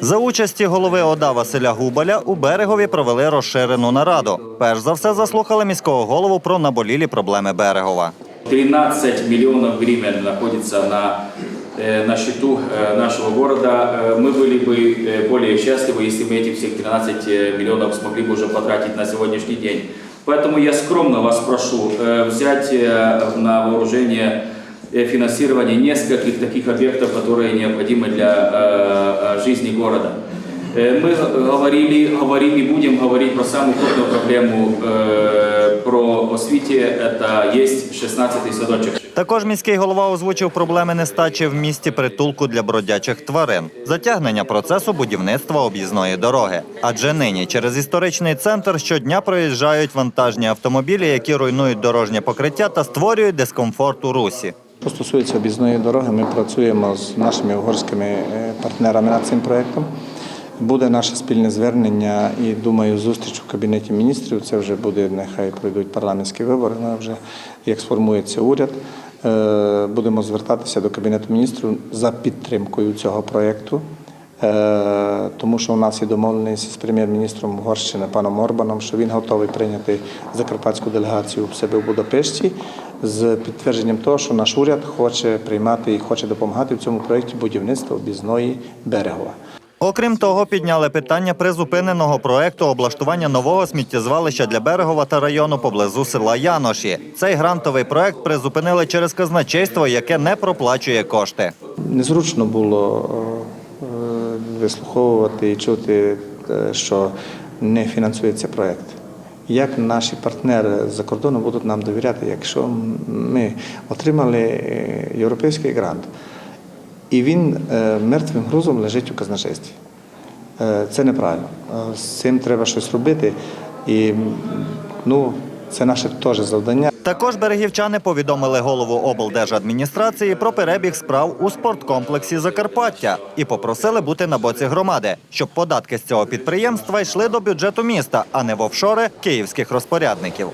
За участі голови ОДА Василя Губаля у берегові провели розширену нараду. Перш за все заслухали міського голову про наболілі проблеми берегова. 13 миллионов гривен находится на, э, на счету э, нашего города. Э, Мы были бы э, более счастливы, если мы эти всех 13 э, миллионов смогли бы уже потратить на сегодняшний день. Поэтому я скромно вас прошу э, взять э, на вооружение э, финансирование нескольких таких объектов, которые необходимы для э, э, жизни города. Э, Мы говорили, говорим и будем говорить про самую крупную проблему э, про освіті. Это есть 16-й садочок. Також міський голова озвучив проблеми нестачі в місті притулку для бродячих тварин, затягнення процесу будівництва об'їзної дороги. Адже нині через історичний центр щодня проїжджають вантажні автомобілі, які руйнують дорожнє покриття та створюють дискомфорт у русі. Що стосується об'їзної дороги, ми працюємо з нашими угорськими е, партнерами над цим проєктом. Буде наше спільне звернення і думаю, зустріч у кабінеті міністрів. Це вже буде, нехай пройдуть парламентські вибори. але вже як сформується уряд. е, Будемо звертатися до кабінету міністрів за підтримкою цього проєкту. Тому що у нас є домовленість з прем'єр-міністром Угорщини паном Орбаном, що він готовий прийняти закарпатську делегацію в себе в Будапешті з підтвердженням того, що наш уряд хоче приймати і хоче допомагати в цьому проєкті будівництва об'їзної берегова. Окрім того, підняли питання призупиненого проекту облаштування нового сміттєзвалища для берегова та району поблизу села Яноші. Цей грантовий проект призупинили через казначейство, яке не проплачує кошти. Незручно було е, вислуховувати і чути, е, що не фінансується проєкт. Як наші партнери з-за кордону будуть нам довіряти, якщо ми отримали е, європейський грант, і він е, мертвим грузом лежить у казначействі. Це неправильно. З цим треба щось робити. І ну, це наше теж завдання. Також берегівчани повідомили голову облдержадміністрації про перебіг справ у спорткомплексі Закарпаття і попросили бути на боці громади, щоб податки з цього підприємства йшли до бюджету міста, а не в офшори київських розпорядників.